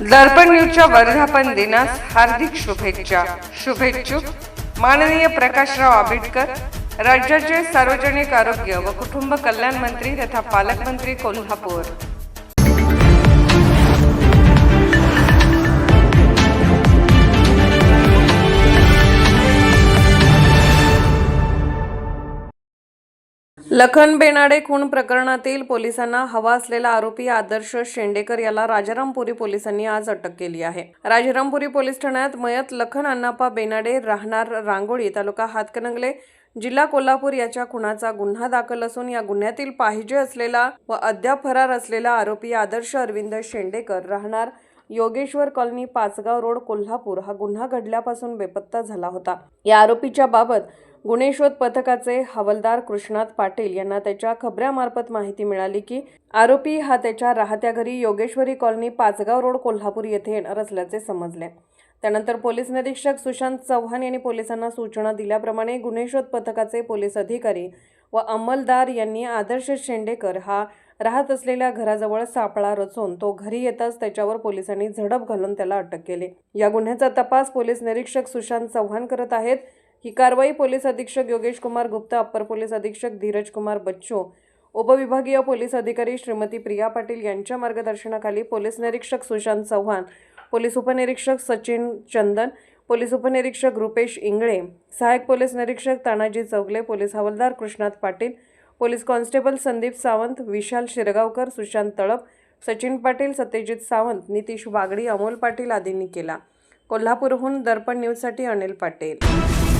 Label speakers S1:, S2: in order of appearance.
S1: दर्पण न्यूजच्या वर्धापन दिनास हार्दिक शुभेच्छा. शुभेच्छुक माननीय प्रकाशराव आंबेडकर राज्याचे सार्वजनिक आरोग्य व कुटुंब कल्याण मंत्री तथा पालकमंत्री कोल्हापूर. लखन बेनाडे खून प्रकरणातील पोलिसांना हवा असलेला आरोपी आदर्श शेंडेकर याला राजारामपुरी पोलिसांनी आज अटक केली आहे. राजारामपुरी पोलीस ठाण्यात मयत लखन अण्णाप्पा बेनाडे राहणार रांगोळी तालुका हातकणंगले जिल्हा कोल्हापूर याच्या खुनाचा गुन्हा दाखल असून या गुन्ह्यातील पाहिजे असलेला व अद्याप फरार असलेला आरोपी आदर्श अरविंद शेंडेकर राहणार योगेश्वर कॉलनी पाचगाव रोड कोल्हापूर. हा गुन्हा घडल्यापासून बेपत्ता झाला होता. या आरोपीच्या बाबत गुन्हे शोध पथकाचे हवालदार कृष्णात पाटील यांना त्याच्या खबऱ्यामार्फत माहिती मिळाली की आरोपी हा त्याच्या राहत्या घरी योगेश्वरी कॉलनी पाचगाव रोड कोल्हापूर येथे येणार असल्याचे समजले. त्यानंतर पोलीस निरीक्षक सुशांत चव्हाण यांनी पोलिसांना सूचना दिल्याप्रमाणे गुन्हे शोध पथकाचे पोलीस अधिकारी व अंमलदार यांनी आदर्श शेंडेकर हा राहत असलेल्या घराजवळ सापळा रचून तो घरी येताच त्याच्यावर पोलिसांनी झडप घालून त्याला अटक केली. या गुन्ह्याचा तपास पोलीस निरीक्षक सुशांत चव्हाण करत आहेत. ही कारवाई पोलीस अधीक्षक योगेश कुमार गुप्ता अप्पर पोलीस अधीक्षक धीरज कुमार बच्चू उपविभागीय पोलीस अधिकारी श्रीमती प्रिया पाटील यांच्या मार्गदर्शनाखाली पोलीस निरीक्षक सुशांत चव्हाण पोलीस उपनिरीक्षक सचिन चंदन पोलीस उपनिरीक्षक रुपेश इंगळे सहायक पोलीस निरीक्षक तानाजी चौगले पोलीस हवालदार कृष्णाथ पाटील पोलीस कॉन्स्टेबल संदीप सावंत विशाल शिरगावकर सुशांत तळप सचिन पाटील सत्यजित सावंत नितीश वागडी अमोल पाटील आदींनी केला. कोल्हापूरहून दर्पण न्यूजसाठी अनिल पाटील.